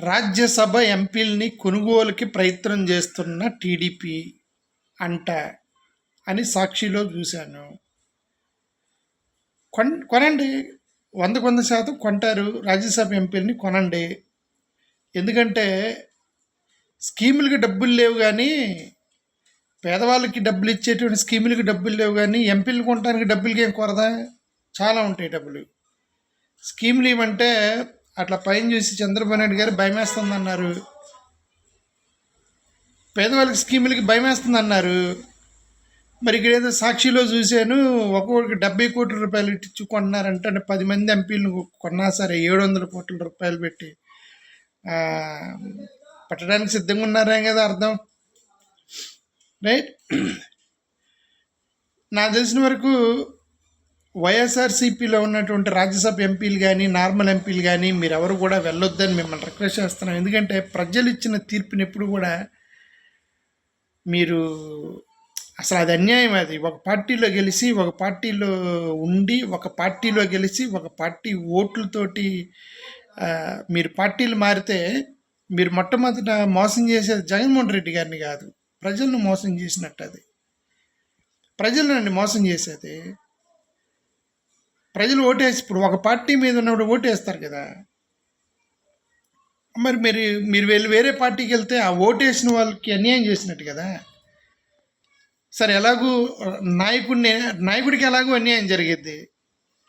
రాజ్యసభ ఎంపీల్ని కొనుగోలుకి ప్రయత్నం చేస్తున్న టీడీపీ అంట అని సాక్షిలో చూశాను. కొన్ కొనండి. వందకు వంద శాతం కొంటారు. రాజ్యసభ ఎంపీలని కొనండి. ఎందుకంటే స్కీములకి డబ్బులు లేవు కానీ పేదవాళ్ళకి డబ్బులు ఇచ్చేటువంటి స్కీములకి డబ్బులు లేవు కానీ ఎంపీలు కొనడానికి డబ్బులకి ఏం కొరదా? చాలా ఉంటాయి డబ్బులు. స్కీములు ఇవ్వంటే అట్లా పైన చూసి చంద్రబాబు నాయుడు గారు భయమేస్తుందన్నారు. పేదవాళ్ళకి స్కీములకి భయమేస్తుందన్నారు. మరి ఇక్కడ ఏదో సాక్షిలో చూశాను ఒక్కొక్కరికి డెబ్బై కోట్ల రూపాయలు ఇచ్చి కొన్నారంటే అంటే పది మంది ఎంపీలను కొన్నా సరే ఏడు వందల కోట్ల రూపాయలు పెట్టి. పట్టడానికి పెట్టడానికి సిద్ధంగా ఉన్నారే కదా అర్థం? రైట్? నాకు తెలిసిన వరకు వైఎస్ఆర్సీపీలో ఉన్నటువంటి రాజ్యసభ ఎంపీలు కానీ నార్మల్ ఎంపీలు కానీ మీరు ఎవరు కూడా వెళ్ళొద్దని మిమ్మల్ని రిక్వెస్ట్ చేస్తున్నాం. ఎందుకంటే ప్రజలు ఇచ్చిన తీర్పుని ఎప్పుడు కూడా మీరు అసలు అది అన్యాయం అది. ఒక పార్టీలో గెలిచి ఒక పార్టీలో ఉండి ఒక పార్టీలో గెలిచి ఒక పార్టీ ఓట్లతోటి మీరు పార్టీలు మారితే మీరు మొట్టమొదట మోసం చేసేది జగన్మోహన్ రెడ్డి గారిని కాదు. ప్రజలను మోసం చేసినట్టు అది. ప్రజలను మోసం చేసేది. ప్రజలు ఓటేసి ఇప్పుడు ఒక పార్టీ మీద ఉన్నప్పుడు ఓటేస్తారు కదా. మరి మీరు మీరు వెళ్ళి వేరే పార్టీకి వెళ్తే ఆ ఓటేసిన వాళ్ళకి అన్యాయం చేసినట్టు కదా. సరే ఎలాగూ నాయకుడిని నాయకుడికి ఎలాగూ అన్యాయం జరిగిద్ది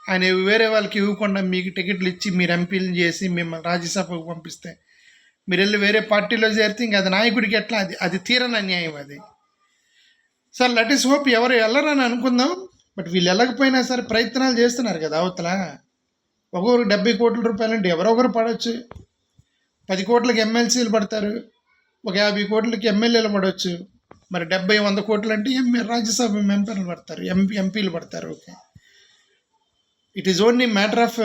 ఆయన వేరే వాళ్ళకి ఇవ్వకుండా మీకు టికెట్లు ఇచ్చి మీరు ఎంపీలు చేసి మిమ్మల్ని రాజ్యసభకు పంపిస్తే మీరు వెళ్ళి వేరే పార్టీలో చేరితే ఇంకా అది నాయకుడికి ఎట్లా? అది అది తీరని అన్యాయం అది. సార్ లెట్ ఇస్ హోప్ ఎవరు వెళ్ళరని అనుకుందాం. బట్ వీళ్ళు వెళ్ళకపోయినా సరే ప్రయత్నాలు చేస్తున్నారు కదా అవతల. ఒక్కొక్కరు డెబ్బై కోట్ల రూపాయలు అంటే ఎవరో ఒకరు పడవచ్చు. పది కోట్లకి ఎమ్మెల్సీలు పడతారు. ఒక యాభై కోట్లకి ఎమ్మెల్యేలు పడవచ్చు. మరి డెబ్బై వంద కోట్లు అంటే ఎంఏ రాజ్యసభ మెంబర్లు పడతారు. ఎంపీ ఎంపీలు పడతారు. Okay. It is only matter of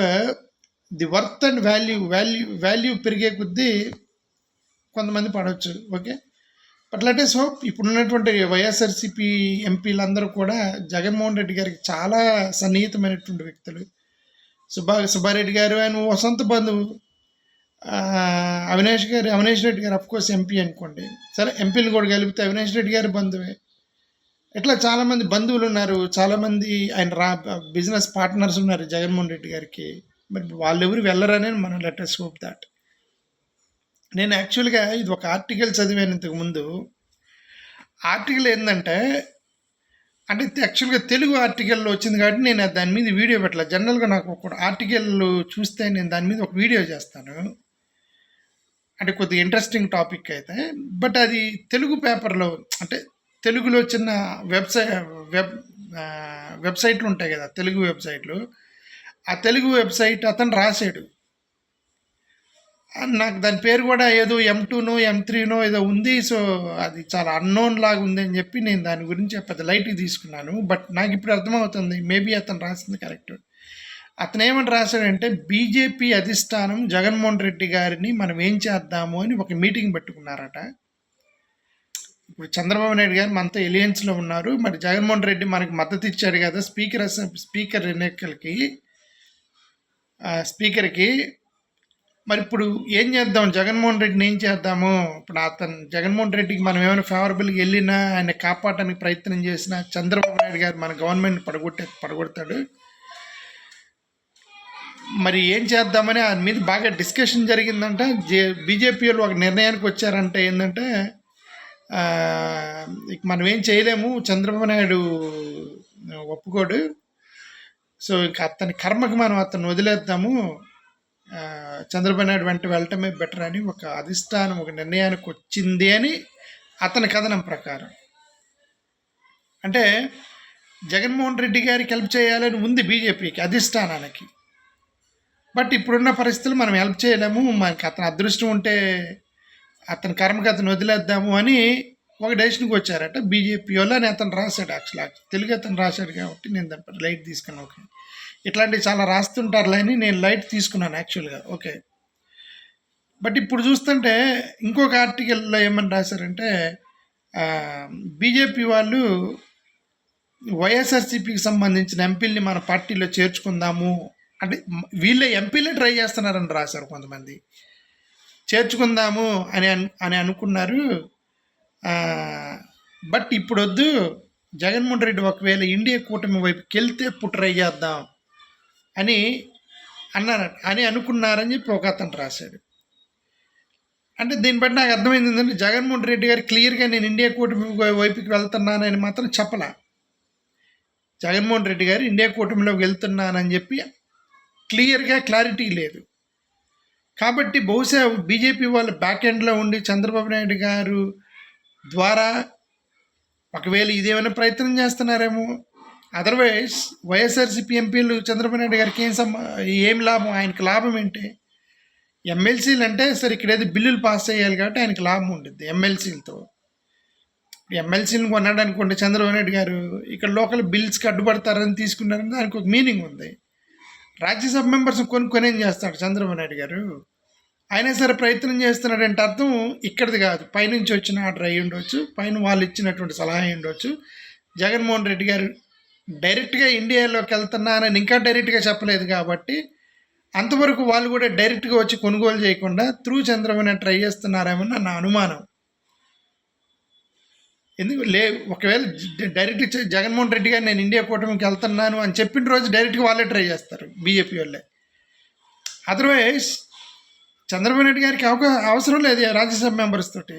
the worth and value value value పెరిగే కొద్దీ కొంతమంది పడవచ్చు. Okay. But let us hope ఇప్పుడున్నటువంటి వైఎస్ఆర్సీపీ ఎంపీలందరూ కూడా జగన్మోహన్ రెడ్డి గారికి చాలా సన్నిహితమైనటువంటి వ్యక్తులు. సుబ్బా సుబ్బారెడ్డి గారు ఆయన వసంత బంధువు. అవినాష్ గారు అవినాష్ రెడ్డి గారు అఫ్కోర్స్ ఎంపీ అనుకోండి. సరే ఎంపీలు కూడా కలిపితే అవినాష్ రెడ్డి గారి బంధువే. ఇట్లా చాలామంది బంధువులు ఉన్నారు. చాలామంది ఆయన రా బిజినెస్ పార్ట్నర్స్ ఉన్నారు జగన్మోహన్ రెడ్డి గారికి. మరి వాళ్ళెవరు వెళ్ళరని మనం లెటర్స్ హోప్ దాట్ నేను యాక్చువల్గా ఇది ఒక ఆర్టికల్ చదివాను ఇంతకుముందు ఆర్టికల్ ఏంటంటే అంటే యాక్చువల్గా తెలుగు ఆర్టికల్లో వచ్చింది కాబట్టి నేను దాని మీద వీడియో పెట్టలే. జనరల్గా నాకు ఒక ఆర్టికల్ చూస్తే నేను దాని మీద ఒక వీడియో చేస్తాను. అంటే కొద్దిగా ఇంట్రెస్టింగ్ టాపిక్ అయితే. బట్ అది తెలుగు పేపర్లో అంటే తెలుగులో చిన్న వెబ్సైట్ వెబ్ వెబ్సైట్లు ఉంటాయి కదా తెలుగు వెబ్సైట్లు ఆ తెలుగు వెబ్సైట్ అతను రాశాడు. నాకు దాని పేరు కూడా ఏదో ఎం టూనో ఎం త్రీనో ఏదో ఉంది. సో అది చాలా అన్నోన్ లాగా ఉంది అని చెప్పి నేను దాని గురించి పెద్ద లైట్కి తీసుకున్నాను. బట్ నాకు ఇప్పుడు అర్థమవుతుంది. మేబీ అతను రాసింది కరెక్ట్ అతను ఏమని రాశాడంటే బీజేపీ అధిష్టానం జగన్మోహన్ రెడ్డి గారిని మనం ఏం చేద్దాము అని ఒక మీటింగ్ పెట్టుకున్నారట. ఇప్పుడు చంద్రబాబు నాయుడు గారు మనతో ఎలియన్స్లో ఉన్నారు. మరి జగన్మోహన్ రెడ్డి మనకు మద్దతు ఇచ్చాడు కదా స్పీకర్ స్పీకర్ ఎన్నికలకి స్పీకర్కి మరి ఇప్పుడు ఏం చేద్దాం? జగన్మోహన్ రెడ్డిని ఏం చేద్దాము? ఇప్పుడు అతను జగన్మోహన్ రెడ్డికి మనం ఏమైనా ఫేవరబుల్గా వెళ్ళినా ఆయన కాపాడటానికి ప్రయత్నం చేసినా చంద్రబాబు నాయుడు గారు మన గవర్నమెంట్ పడగొట్టే పడగొడతాడు. మరి ఏం చేద్దామని దాని మీద బాగా డిస్కషన్ జరిగిందంట. జే బీజేపీ వాళ్ళు ఒక నిర్ణయానికి వచ్చారంటే ఏంటంటే ఇక మనం ఏం చేయలేము చంద్రబాబు నాయుడు ఒప్పుకోడు. సో ఇంకా అతని కర్మకి మనం అతను వదిలేద్దాము. చంద్రబాబు నాయుడు వెంట వెళ్ళటమే బెటర్ అని ఒక అధిష్టానం ఒక నిర్ణయానికి వచ్చింది అని అతని కథనం ప్రకారం. అంటే జగన్మోహన్ రెడ్డి గారికి హెల్ప్ చేయాలని ఉంది బీజేపీకి అధిష్టానానికి. బట్ ఇప్పుడున్న పరిస్థితులు మనం హెల్ప్ చేయలేము మనకి అతని అదృష్టం ఉంటే అతని కర్మకి అతను వదిలేద్దాము అని ఒక డెసిషన్కి వచ్చారట బీజేపీ వాళ్ళు అని అతను రాశాడు యాక్చువల్ తెలుగు అతను రాశాడు కాబట్టి నేను దానిపై లైట్ తీసుకున్నాను. ఓకే ఇట్లాంటివి చాలా రాస్తుంటారులే అని నేను లైట్ తీసుకున్నాను యాక్చువల్గా. ఓకే. బట్ ఇప్పుడు చూస్తుంటే ఇంకొక ఆర్టికల్లో ఏమని రాశారంటే బీజేపీ వాళ్ళు వైఎస్ఆర్సీపీకి సంబంధించిన ఎంపీల్ని మన పార్టీలో చేర్చుకుందాము అంటే వీళ్ళే ఎంపీలే ట్రై చేస్తున్నారని రాశారు కొంతమంది. చేర్చుకుందాము అని అని అనుకున్నారు. బట్ ఇప్పుడు వద్దు జగన్మోహన్ రెడ్డి ఒకవేళ ఇండియా కూటమి వైపుకి వెళ్తే ఇప్పుడు ట్రై చేద్దాం. అని అన్నారు అని అనుకున్నారని చెప్పి ఒక అతను రాశాడు. అంటే దీన్ని బట్టి నాకు అర్థమైంది ఏంటంటే జగన్మోహన్ రెడ్డి గారు క్లియర్గా నేను ఇండియా కూటమి వైపుకి వెళ్తున్నానని మాత్రం చెప్పలా. జగన్మోహన్ రెడ్డి గారు ఇండియా కూటమిలోకి వెళ్తున్నానని చెప్పి క్లియర్గా క్లారిటీ లేదు. కాబట్టి బహుశా బీజేపీ వాళ్ళ బ్యాక్ ఎండ్లో ఉండి చంద్రబాబు నాయుడు గారు ద్వారా ఒకవేళ ఇదేమైనా ప్రయత్నం చేస్తున్నారేమో అదర్వైజ్ వైఎస్ఆర్సీపీ ఎంపీలు చంద్రబాబు నాయుడు గారికి ఏం సమ ఏం లాభం? ఆయనకి లాభం ఏంటి? ఎమ్మెల్సీలు అంటే సరే ఇక్కడేదో బిల్లులు పాస్ చేయాలి కాబట్టి ఆయనకి లాభం ఉంటుంది ఎమ్మెల్సీలతో ఎమ్మెల్సీని కొన్నాడు అనుకోండి చంద్రబాబు నాయుడు గారు ఇక్కడ లోకల్ బిల్స్కి అడ్డుపడతారని తీసుకున్నారని దానికి ఒక మీనింగ్ ఉంది. రాజ్యసభ మెంబర్స్ కొనుక్కొని ఏం చేస్తాడు చంద్రబాబు నాయుడు గారు? అయినా సరే ప్రయత్నం చేస్తున్నాడంటే అర్థం ఇక్కడిది కాదు. పైనుంచి వచ్చిన ఆర్డర్ అయి ఉండొచ్చు పైన వాళ్ళు ఇచ్చినటువంటి సలహా అయి ఉండొచ్చు జగన్మోహన్ రెడ్డి గారు డైరెక్ట్గా ఇండియాలోకి వెళ్తున్నానని ఇంకా డైరెక్ట్గా చెప్పలేదు కాబట్టి అంతవరకు వాళ్ళు కూడా డైరెక్ట్గా వచ్చి కొనుగోలు చేయకుండా త్రూ చంద్రబాబు ట్రై చేస్తున్నారేమో నా అనుమానం. ఎందుకు లే ఒకవేళ డైరెక్ట్ జగన్మోహన్ రెడ్డి గారు నేను ఇండియా కూటమికి వెళ్తున్నాను అని చెప్పిన రోజు డైరెక్ట్గా వాళ్ళే ట్రై చేస్తారు బీజేపీ వాళ్ళే. అదర్వైజ్ చంద్రబాబు నాయుడు గారికి అవకాశం అవసరం లేదు రాజ్యసభ మెంబర్స్ తోటి.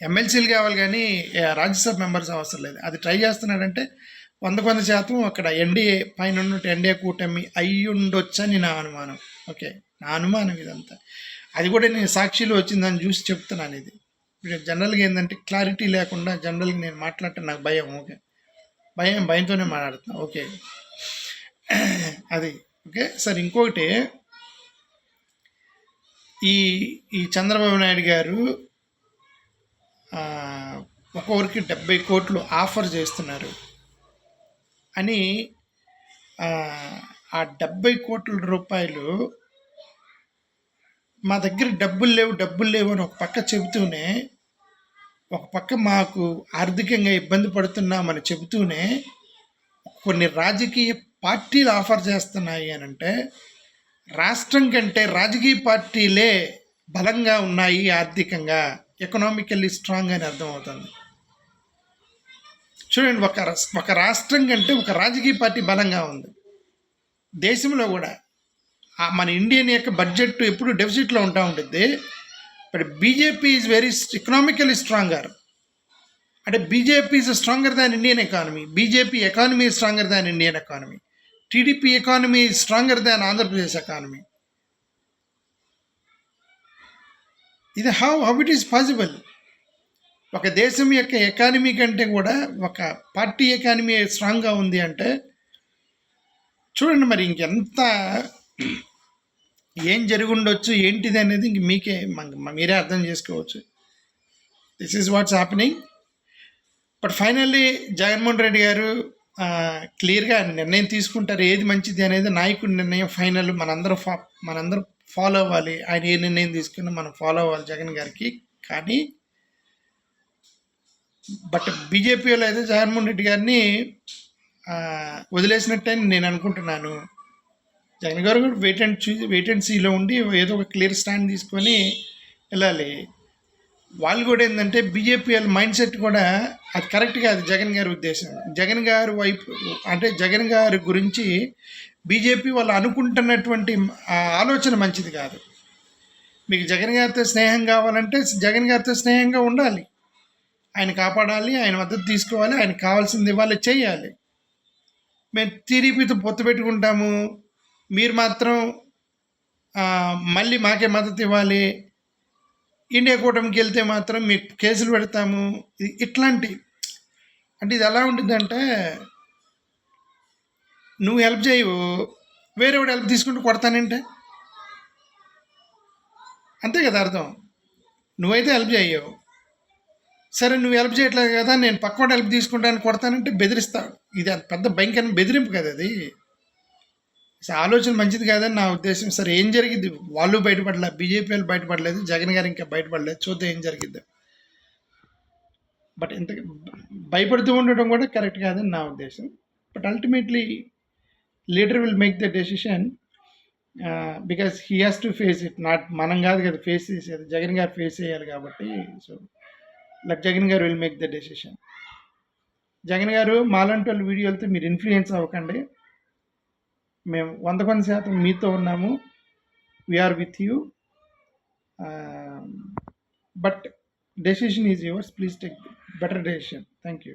ఎమ్మెల్సీలు కావాలి కానీ రాజ్యసభ మెంబర్స్ అవసరం లేదు. అది ట్రై చేస్తున్నాడంటే వంద శాతం అక్కడ ఎన్డీఏ పైన ఉన్నట్టు ఎన్డీఏ కూటమి అయ్యుండొచ్చని ఉండొచ్చని నా అనుమానం. ఓకే నా అనుమానం ఇదంతా. అది కూడా నేను సాక్షిలో వచ్చిందని చూసి చెప్తున్నాను ఇది. ఇప్పుడు జనరల్గా ఏంటంటే క్లారిటీ లేకుండా జనరల్గా నేను మాట్లాడటం నాకు భయం ఓకే. భయం భయంతోనే మాట్లాడుతున్నా ఓకే. అది ఓకే. సార్ ఇంకొకటి ఈ ఈ చంద్రబాబు నాయుడు గారు ఒక్కొక్కరికి డెబ్బై కోట్లు ఆఫర్ చేస్తున్నారు. అని ఆ, ఆ డెబ్బై కోట్ల రూపాయలు మా దగ్గర డబ్బులు లేవు డబ్బులు లేవు అని ఒక పక్క చెబుతూనే ఒక పక్క మాకు ఆర్థికంగా ఇబ్బంది పడుతున్నామని చెబుతూనే కొన్ని రాజకీయ పార్టీలు ఆఫర్ చేస్తున్నాయి అని అంటే రాష్ట్రం కంటే రాజకీయ పార్టీలే బలంగా ఉన్నాయి ఆర్థికంగా. ఎకనామికల్లీ స్ట్రాంగ్ అని అర్థమవుతుంది. చూడండి ఒక ఒక రాష్ట్రం కంటే ఒక రాజకీయ పార్టీ బలంగా ఉంది. దేశంలో కూడా మన ఇండియన్ యొక్క బడ్జెట్ ఎప్పుడు డెఫిసిట్లో ఉంటా ఉంటుంది but BJP is very economically stronger అంటే BJP is stronger than Indian economy BJP economy stronger than Indian economy TDP economy stronger than Andhra Pradesh economy ఇది how how it is possible ఒక దేశం యొక్క economy కంటే కూడా ఒక party economy స్ట్రాంగ్గా ఉంది అంటే చూడండి మరి ఇంకెంత ఏం జరుగుండొచ్చు ఏంటిది అనేది ఇంక మీకే మీరే అర్థం చేసుకోవచ్చు. This is what's happening but finally Jaganmohan Reddy garu క్లియర్గా నిర్ణయం తీసుకుంటారు. ఏది మంచిది అనేది నాయకుడి నిర్ణయం ఫైనల్ మనందరం ఫా మనందరం ఫాలో అవ్వాలి. ఆయన ఏ నిర్ణయం తీసుకున్నా మనం ఫాలో అవ్వాలి జగన్ గారికి. కానీ బట్ బీజేపీ వాళ్ళు అయితే జగన్మోహన్ రెడ్డి గారిని వదిలేసినట్టే నేను అనుకుంటున్నాను. జగన్ గారు కూడా వెయిట్ అండ్ చూ వెయిట్ అండ్ సీలో ఉండి ఏదో ఒక క్లియర్ స్టాండ్ తీసుకొని వెళ్ళాలి. వాళ్ళు కూడా ఏంటంటే బీజేపీ వాళ్ళ మైండ్ సెట్ కూడా అది కరెక్ట్ కాదు జగన్ గారి ఉద్దేశం. జగన్ గారు వైపు అంటే జగన్ గారి గురించి బీజేపీ వాళ్ళు అనుకుంటున్నటువంటి ఆలోచన మంచిది కాదు. మీకు జగన్ గారితో స్నేహం కావాలంటే జగన్ గారితో స్నేహంగా ఉండాలి. ఆయన కాపాడాలి ఆయన మద్దతు తీసుకోవాలి ఆయనకు కావాల్సింది ఇవ్వాలి చేయాలి. మేము టీడీపీతో పొత్తు పెట్టుకుంటాము. మీరు మాత్రం మళ్ళీ మాకే మద్దతు ఇవ్వాలి. ఇండియా కూటమికి వెళ్తే మాత్రం మీకు కేసులు పెడతాము. ఇట్లాంటి అంటే ఇది ఎలా ఉంటుందంటే నువ్వు హెల్ప్ చేయవు. వేరే వాడు హెల్ప్ తీసుకుంటూ కొడతానంటే? అంతే కదా అర్థం. నువ్వైతే హెల్ప్ చేయవు. సరే నువ్వు హెల్ప్ చేయట్లేదు కదా నేను పక్కవాడు హెల్ప్ తీసుకుంటాను కొడతానంటే బెదిరిస్తాడు ఇది అంత పెద్ద భయంకరమైన బెదిరింపు కదా అది. ఆలోచన మంచిది కాదని నా ఉద్దేశం. సరే ఏం జరిగింది వాళ్ళు బయటపడలేదు బీజేపీ వాళ్ళు బయటపడలేదు జగన్ గారు ఇంకా బయటపడలేదు చూద్దాం ఏం జరిగింది బట్ ఇంత భయపడుతూ ఉండటం కూడా కరెక్ట్ కాదని నా ఉద్దేశం. But ultimately leader will make the decision because he has to face it not మనం కాదు కదా ఫేస్ చేసేది. జగన్ గారు ఫేస్ చేయాలి కాబట్టి so like Jagan garu will make the decision Jagan garu మాలాంటి వాళ్ళ వీడియోలతో మీరు ఇన్ఫ్లుయెన్స్ అవ్వకండి. మేము వంద కొంత శాతం మీతో ఉన్నాము. We're with you but decision is yours please take better decision thank you